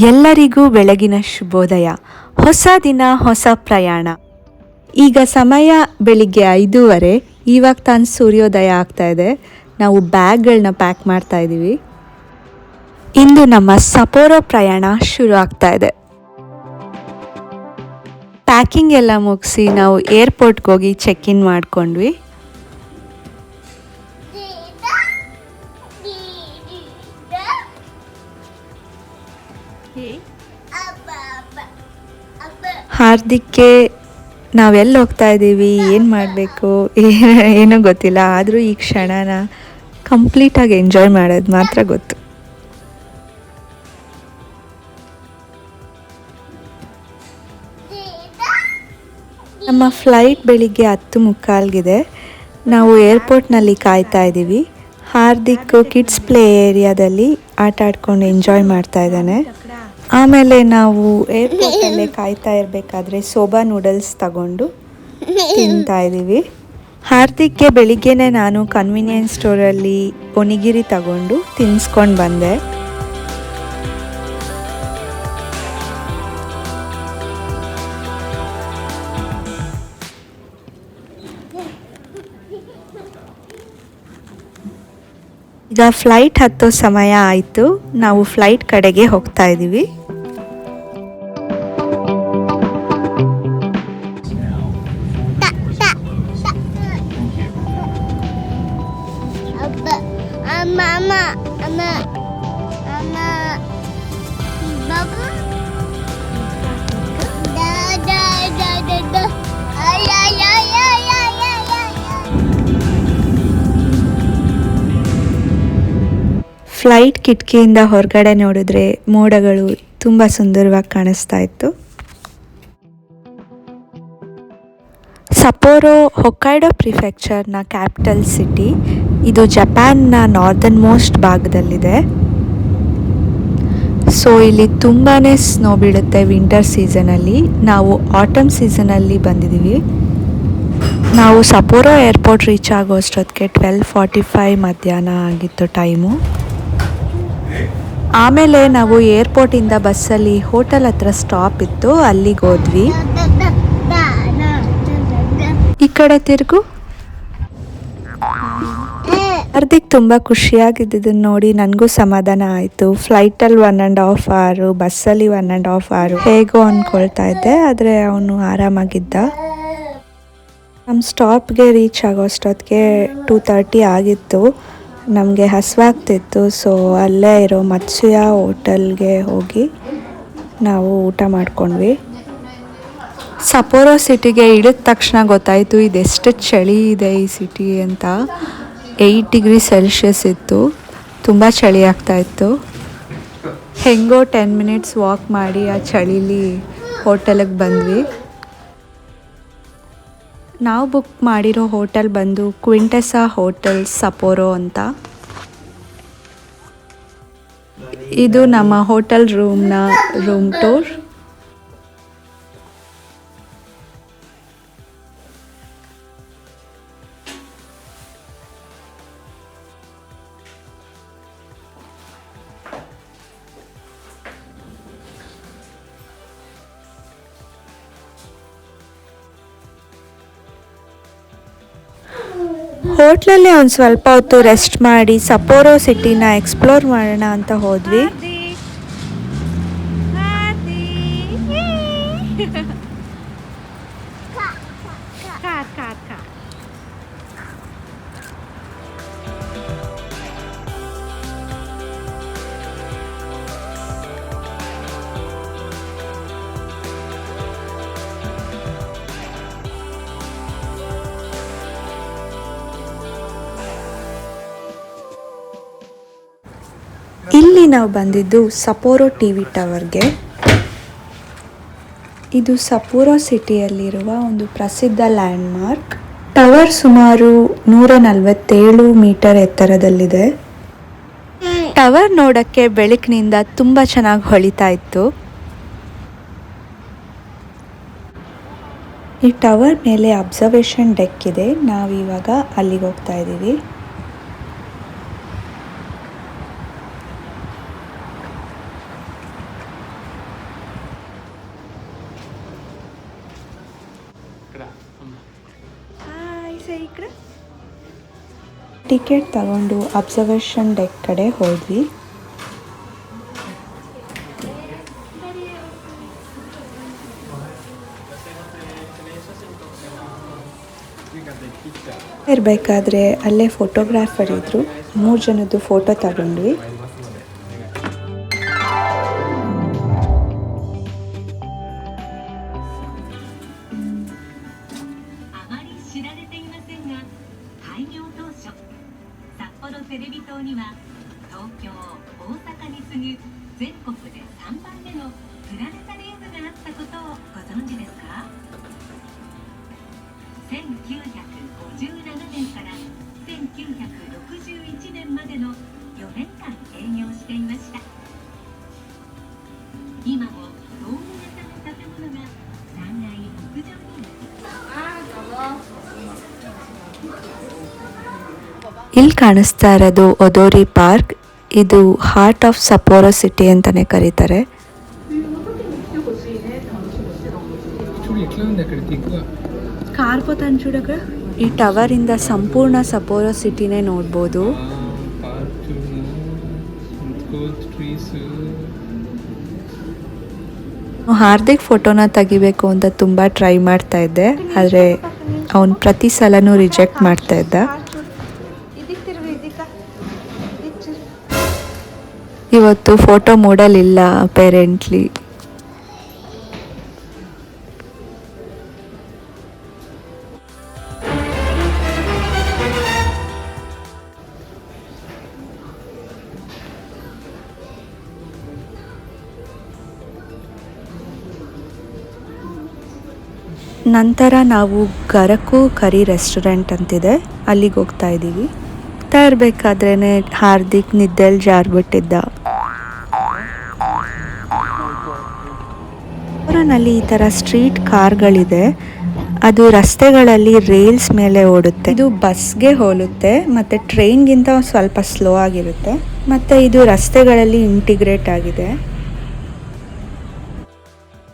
ಎಲ್ಲರಿಗೂ ಬೆಳಗಿನ ಶುಭೋದಯ. ಹೊಸ ದಿನ, ಹೊಸ ಪ್ರಯಾಣ. ಈಗ ಸಮಯ ಬೆಳಿಗ್ಗೆ ಐದೂವರೆ. ಇವಾಗ ತಾನು ಸೂರ್ಯೋದಯ ಆಗ್ತಾ ಇದೆ. ನಾವು ಬ್ಯಾಗ್ಗಳನ್ನ ಪ್ಯಾಕ್ ಮಾಡ್ತಾ ಇದ್ದೀವಿ. ಇಂದು ನಮ್ಮ ಸಪೋರೋ ಪ್ರಯಾಣ ಶುರು ಆಗ್ತಾ ಇದೆ. ಪ್ಯಾಕಿಂಗ್ ಎಲ್ಲ ಮುಗಿಸಿ ನಾವು ಏರ್ಪೋರ್ಟ್ಗೆ ಹೋಗಿ ಚೆಕ್ ಇನ್ ಮಾಡ್ಕೊಂಡ್ವಿ. ಹಾರ್ದಿಕ್ಗೆ ನಾವೆಲ್ಲಿ ಹೋಗ್ತಾ ಇದ್ದೀವಿ ಏನು ಮಾಡಬೇಕು? ಏನೂ ಗೊತ್ತಿಲ್ಲ. ಆದರೂ ಈ ಕ್ಷಣನ ಕಂಪ್ಲೀಟಾಗಿ ಎಂಜಾಯ್ ಮಾಡೋದು ಮಾತ್ರ ಗೊತ್ತು. ನಮ್ಮ ಫ್ಲೈಟ್ ಬೆಳಿಗ್ಗೆ ಹತ್ತು ಮುಕ್ಕಾಲ್ಗಿದೆ. ನಾವು ಏರ್ಪೋರ್ಟ್ನಲ್ಲಿ ಕಾಯ್ತಾ ಇದ್ದೀವಿ ಹಾರ್ದಿಕ್ ಕಿಡ್ಸ್ ಪ್ಲೇ ಏರಿಯಾದಲ್ಲಿ ಆಟ ಆಡ್ಕೊಂಡು ಎಂಜಾಯ್ ಮಾಡ್ತಾ ಇದ್ದಾನೆ. ಆಮೇಲೆ ನಾವು ಏರ್ಪೋರ್ಟಲ್ಲೇ ಕಾಯ್ತಾ ಇರಬೇಕಾದ್ರೆ ಸೋಬಾ ನೂಡಲ್ಸ್ ತಗೊಂಡು ತಿಂತಾ ಇದ್ದೀವಿ. ಹಾರ್ದಿಕ್ಗೆ ಬೆಳಿಗ್ಗೆನೆ ನಾನು ಕನ್ವಿನಿಯನ್ಸ್ ಸ್ಟೋರಲ್ಲಿ ಒನಿಗಿರಿ ತಗೊಂಡು ತಿನ್ಸ್ಕೊಂಡು ಬಂದೆ. ಈಗ ಫ್ಲೈಟ್ ಹತ್ತೋ ಸಮಯ ಆಯಿತು. ನಾವು ಫ್ಲೈಟ್ ಕಡೆಗೆ ಹೋಗ್ತಾ ಇದ್ದೀವಿ. Ay, ay. ಫ್ಲೈಟ್ ಕಿಟಕಿಯಿಂದ ಹೊರಗಡೆ ನೋಡಿದ್ರೆ ಮೋಡಗಳು ತುಂಬ ಸುಂದರವಾಗಿ ಕಾಣಿಸ್ತಾ ಇತ್ತು. ಸಪೋರೋ ಹೊಕ್ಕೈಡೋ ಪ್ರಿಫೆಕ್ಚರ್ನ ಕ್ಯಾಪಿಟಲ್ ಸಿಟಿ ಇದು ಜಪಾನ್ನ ನಾರ್ದನ್ ಮೋಸ್ಟ್ ಭಾಗದಲ್ಲಿದೆ. ಸೊ ಇಲ್ಲಿ ತುಂಬಾ ಸ್ನೋ ಬೀಳುತ್ತೆ ವಿಂಟರ್ ಸೀಸನಲ್ಲಿ ನಾವು ಆಟಮ್ ಸೀಸನಲ್ಲಿ ಬಂದಿದ್ದೀವಿ. ನಾವು ಸಪೋರೋ ಏರ್ಪೋರ್ಟ್ ರೀಚ್ ಆಗೋ ಅಷ್ಟೊತ್ತಿಗೆ ಟ್ವೆಲ್ ಫಾರ್ಟಿ ಫೈವ್ ಮಧ್ಯಾಹ್ನ ಆಗಿತ್ತು ಟೈಮು ಆಮೇಲೆ ನಾವು ಏರ್ಪೋರ್ಟಿಂದ ಬಸ್ಸಲ್ಲಿ ಹೋಟೆಲ್ ಹತ್ರ ಸ್ಟಾಪ್ ಇತ್ತು. ಅಲ್ಲಿಗೆ ಹೋದ್ವಿ. ಈ ಕಡೆ ತಿರುಗು ಹಾರ್ದಿಕ್ ತುಂಬ ಖುಷಿಯಾಗಿದ್ದದನ್ನು ನೋಡಿ ನನಗೂ ಸಮಾಧಾನ ಆಯಿತು. ಫ್ಲೈಟಲ್ಲಿ ಒನ್ ಆ್ಯಂಡ್ ಹಾಫ್ ಆರು ಬಸ್ಸಲ್ಲಿ ಒನ್ ಆ್ಯಂಡ್ ಹಾಫ್ ಆರು ಹೇಗೋ ಅಂದ್ಕೊಳ್ತಾ ಇದ್ದೆ, ಆದರೆ ಅವನು ಆರಾಮಾಗಿದ್ದ. ನಮ್ಮ ಸ್ಟಾಪ್ಗೆ ರೀಚ್ ಆಗೋ ಅಷ್ಟೊತ್ತಿಗೆ ಟೂ ತರ್ಟಿ ಆಗಿತ್ತು. ನಮಗೆ ಹಸುವಾಗ್ತಿತ್ತು ಸೊ ಅಲ್ಲೇ ಇರೋ ಮತ್ಸ್ಯ ಹೋಟೆಲ್ಗೆ ಹೋಗಿ ನಾವು ಊಟ ಮಾಡ್ಕೊಂಡ್ವಿ. ಸಪೋರೋ ಸಿಟಿಗೆ ಇಳಿದ ತಕ್ಷಣ ಗೊತ್ತಾಯಿತು, ಇದೆಷ್ಟು ಚಳಿ ಇದೆ ಈ ಸಿಟಿ ಅಂತ. ಏಯ್ಟ್ ಡಿಗ್ರಿ ಸೆಲ್ಸಿಯಸ್ ಇತ್ತು. ತುಂಬ ಚಳಿ ಆಗ್ತಾ ಇತ್ತು. ಹೆಂಗೋ ಟೆನ್ ಮಿನಿಟ್ಸ್ ವಾಕ್ ಮಾಡಿ ಆ ಚಳಿಲಿ ಹೋಟೆಲಿಗೆ ಬಂದ್ವಿ. ನಾವು ಬುಕ್ ಮಾಡಿರೋ ಹೋಟೆಲ್ ಬಂದು ಕ್ವಿಂಟೆಸಾ ಹೋಟೆಲ್ ಸಪೋರೋ ಅಂತ. ಇದು ನಮ್ಮ ಹೋಟೆಲ್ ರೂಮ್ನ ರೂಮ್ ಟೂರ್ ಹೋಟ್ಲಲ್ಲೇ ಒಂದು ಸ್ವಲ್ಪ ಹೊತ್ತು ರೆಸ್ಟ್ ಮಾಡಿ ಸಪೋರೋ ಸಿಟಿನ ಎಕ್ಸ್ಪ್ಲೋರ್ ಮಾಡೋಣ ಅಂತ ಹೋದ್ವಿ. ಇಲ್ಲಿ ನಾವು ಬಂದಿದ್ದು ಸಪೋರೋ ಟಿ ವಿ ಟವರ್ಗೆ ಇದು ಸಪೋರೋ ಸಿಟಿಯಲ್ಲಿರುವ ಒಂದು ಪ್ರಸಿದ್ಧ ಲ್ಯಾಂಡ್ಮಾರ್ಕ್ ಟವರ್ ಸುಮಾರು ನೂರ ನಲವತ್ತೇಳು ಮೀಟರ್ ಎತ್ತರದಲ್ಲಿದೆ. ಟವರ್ ನೋಡಕ್ಕೆ ಬೆಳಕಿನಿಂದ ತುಂಬ ಚೆನ್ನಾಗಿ ಹೊಳಿತಾ ಇತ್ತು. ಈ ಟವರ್ ಮೇಲೆ ಅಬ್ಸರ್ವೇಷನ್ ಡೆಕ್ ಇದೆ. ನಾವು ಇವಾಗ ಅಲ್ಲಿಗೆ ಹೋಗ್ತಾ ಇದ್ದೀವಿ. ಟಿಕೆಟ್ ತಗೊಂಡು ಅಬ್ಸರ್ವೇಷನ್ ಡೆಕ್ ಕಡೆ ಹೋದ್ವಿ. ಇರಬೇಕಾದ್ರೆ ಅಲ್ಲೇ ಫೋಟೋಗ್ರಾಫರ್ ಇದ್ರು. ಮೂರು ಜನದ್ದು ಫೋಟೋ ತಗೊಂಡ್ವಿ. テレビ塔には東京大阪に次ぐ全国で3番目のプラネタリウムがあったことをご存知ですか？1957年から1961年までの4年間営業していました。今も ಇಲ್ಲಿ ಕಾಣಿಸ್ತಾ ಇರೋದು ಒದೋರಿ ಪಾರ್ಕ್ ಇದು ಹಾರ್ಟ್ ಆಫ್ ಸಪೋರಾ ಸಿಟಿ ಅಂತಾನೆ ಕರೀತಾರೆ. ಈ ಟವರ್ ಇಂದ ಸಂಪೂರ್ಣ ಸಪೋರಾ ಸಿಟಿನೇ ನೋಡ್ಬೋದು. ಹಾರ್ದಿಕ್ ಫೋಟೋನ ತೆಗಿಬೇಕು ಅಂತ ತುಂಬಾ ಟ್ರೈ ಮಾಡ್ತಾ ಇದ್ದೆ. ಆದರೆ ಅವನು ಪ್ರತಿ ಸಲನೂ ರಿಜೆಕ್ಟ್ ಮಾಡ್ತಾ ಇದ್ದ. ಇವತ್ತು ಫೋಟೋ ಮೂಡಲಿಲ್ಲ ಪೇರೆಂಟ್ಲಿ ನಂತರ ನಾವು ಗರಕು ಕರಿ ರೆಸ್ಟೋರೆಂಟ್ ಅಂತಿದೆ. ಅಲ್ಲಿಗೆ ಹೋಗ್ತಾ ಇದ್ದೀವಿ. ಹೋಗ್ತಾ ಇರಬೇಕಾದ್ರೇ ಹಾರ್ದಿಕ್, ನಿದ್ದೆಲ್ ಜಾರ್ಬಿಟ್ಟಿದ್ದ ನಲ್ಲಿ ಈ ತರ ಸ್ಟ್ರೀಟ್ ಕಾರ್ಗಳಿದೆ. ಅದು ರಸ್ತೆಗಳಲ್ಲಿ ರೇಲ್ಸ್ ಮೇಲೆ ಓಡುತ್ತೆ. ಇದು ಬಸ್ಗೆ ಹೋಲುತ್ತೆ, ಮತ್ತು ಟ್ರೈನ್ಗಿಂತ ಸ್ವಲ್ಪ ಸ್ಲೋ ಆಗಿರುತ್ತೆ. ಮತ್ತೆ ಇದು ರಸ್ತೆಗಳಲ್ಲಿ ಇಂಟಿಗ್ರೇಟ್ ಆಗಿದೆ.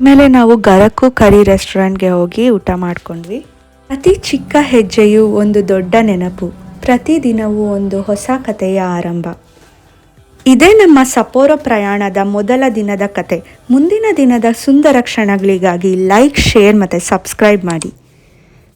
ಮೇಲೆ ನಾವು ಗರಕು ಕರಿ ರೆಸ್ಟೋರೆಂಟ್ಗೆ ಹೋಗಿ ಊಟ ಮಾಡ್ಕೊಂಡ್ವಿ. ಅತಿ ಚಿಕ್ಕ ಹೆಜ್ಜೆಯು ಒಂದು ದೊಡ್ಡ ನೆನಪು. ಪ್ರತಿದಿನವೂ ಒಂದು ಹೊಸ ಕಥೆಯ ಆರಂಭ. ಇದೇ ನಮ್ಮ ಸಪೋರೋ ಪ್ರಯಾಣದ ಮೊದಲ ದಿನದ ಕತೆ. ಮುಂದಿನ ದಿನದ ಸುಂದರ ಕ್ಷಣಗಳಿಗಾಗಿ ಲೈಕ್ ಶೇರ್ ಮತ್ತು ಸಬ್ಸ್ಕ್ರೈಬ್ ಮಾಡಿ.